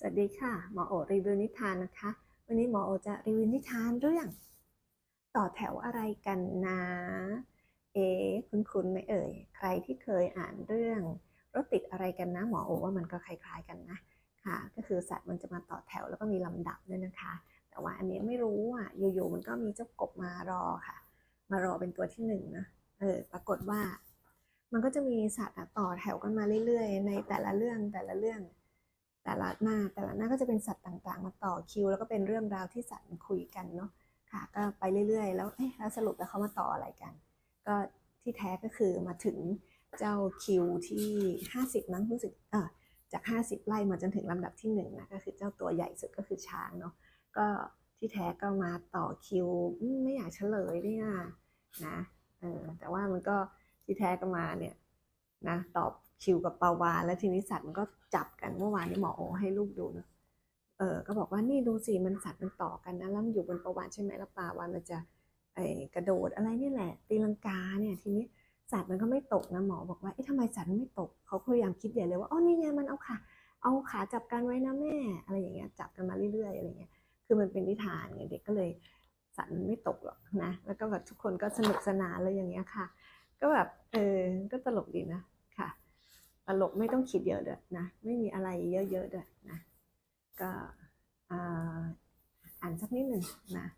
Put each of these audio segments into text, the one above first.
สวัสดีค่ะ หมอโอรีวิวนิทานนะคะ วันนี้หมอโอจะรีวิวนิทานเรื่อง ต่อแถวอะไรกันนะ เอ๊คุ้นๆไหมเอ่ย ใครที่เคยอ่านเรื่องรถติดอะไรกันนะ หมอโอว่ามันก็คล้ายๆกันนะค่ะ ก็คือสัตว์มันจะมาต่อแถวแล้วก็มีลำดับด้วยนะคะ แต่ว่าอันนี้ไม่รู้อะอยู่ๆมันก็มีเจ้ากบมารอค่ะ มารอเป็นตัวที่หนึ่งนะเออปรากฏว่า มันก็จะมีสัตว์ต่อแถวกันมาเรื่อยๆ ในแต่ละเรื่องแต่ละเรื่อง แต่ละหน้าแต่ละหน้าก็จะเป็นสัตว์ต่างๆ มาต่อคิว แล้วก็เป็นเรื่องราวที่สัตว์มันคุยกันเนาะค่ะก็ไปเรื่อยๆ แล้วเอ๊ะแล้วสรุปแล้วเขามาต่ออะไรกัน ก็ที่แท้ก็คือมาถึงเจ้าคิวที่ 50มั้งรู้สึกเออจาก 50 ไล่มาจนถึงลำดับที่หนึ่งนะก็คือเจ้าตัวใหญ่สุดก็คือช้างเนาะก็ที่แท้ก็มาต่อคิวไม่อยากเฉลยเนี่ยนะเออแต่ว่ามันก็ที่แท้ก็มาเนี่ย นะตอบคิวกับปาวาแล้วทีนี้สัตว์มันก็จับกันเมื่อวานนี้หมอโอให้ลูกดูเนะเออก็บอกว่านี่ดูสิมันสัตว์มันต่อกันนะแล้วมันอยู่บนปาวานใช่ไหมแล้วปาวานมันจะไอกระโดดอะไรนี่แหละ ตีลังกาเนี่ยทีนี้สัตว์มันก็ไม่ตกนะหมอบอกว่าเอ๊ะทำไมสัตว์มันไม่ตกเขาพยายามคิดใหญ่เลยว่าอ๋อนี่ไงมันเอาขาเอาขาจับกันไว้นะแม่อะไรอย่างเงี้ยจับกันมาเรื่อยๆอะไรเงี้ยคือมันเป็นนิทานไงเด็กก็เลยสัตว์มันไม่ตกหรอกนะแล้วก็แบบทุกคนก็สนุกสนานเลยอย่างเงี้ยค่ะ ก็แบบเออก็ตลกดีนะ ตลกไม่ต้องคิดเยอะด้วยนะ ไม่มีอะไรเยอะๆด้วยนะ ก็อ่าอ่านสักนิดหนึ่งนะ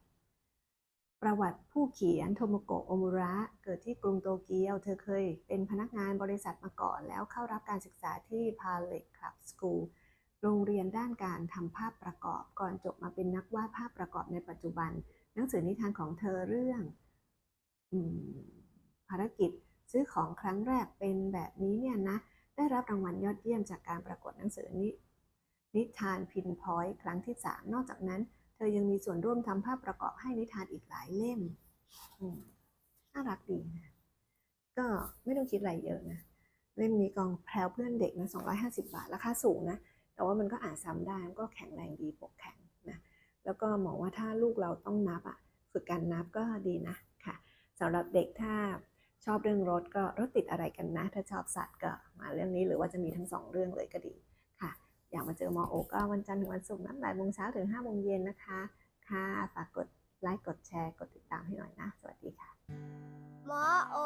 ประวัติผู้เขียนโทโมโกะโอมุระ เกิดที่กรุงโตเกียว เธอเคยเป็นพนักงานบริษัทมาก่อน แล้วเข้ารับการศึกษาที่ Palette Club School โรงเรียนด้านการทำภาพประกอบ ก่อนจบมาเป็นนักวาดภาพประกอบในปัจจุบัน หนังสือนิทานของเธอเรื่องอภารกิจซื้อของครั้งแรกเป็นแบบนี้เนี่ยนะ ได้รับรางวัลยอดเยี่ยมจากการประกวดหนังสือนินิทานพินพอยต์ครั้งที่ 3 นอกจากนั้น เธอยังมีส่วนร่วมทำภาพประกอบให้นิทานอีกหลายเล่มน่ารักดีนะก็ไม่ต้องคิดอะไรเยอะนะ เล่มนี้กองแพรวเพื่อนเด็กนะ250 บาท ราคาสูงนะ แต่ว่ามันก็อ่านซ้ำได้มันก็แข็งแรงดีปกแข็งนะ แล้วก็มองว่าถ้าลูกเราต้องนับอะฝึกการนับก็ดีนะค่ะสำหรับเด็กถ้าชอบเรื่องรถก็รถติดอะไรกันนะ ถ้าชอบสัตว์ก็ เรื่องนี้หรือว่าจะมีทั้งสองเรื่องเลยก็ดีค่ะ อยากมาเจอหมอโอก็วันจันทร์ถึงวันศุกร์นะบ่ายโมงเช้าถึงห้าโมงเย็นนะคะ ค่ะฝากกดไลค์กดแชร์กดติดตามให้หน่อยนะ สวัสดีค่ะหมอโอ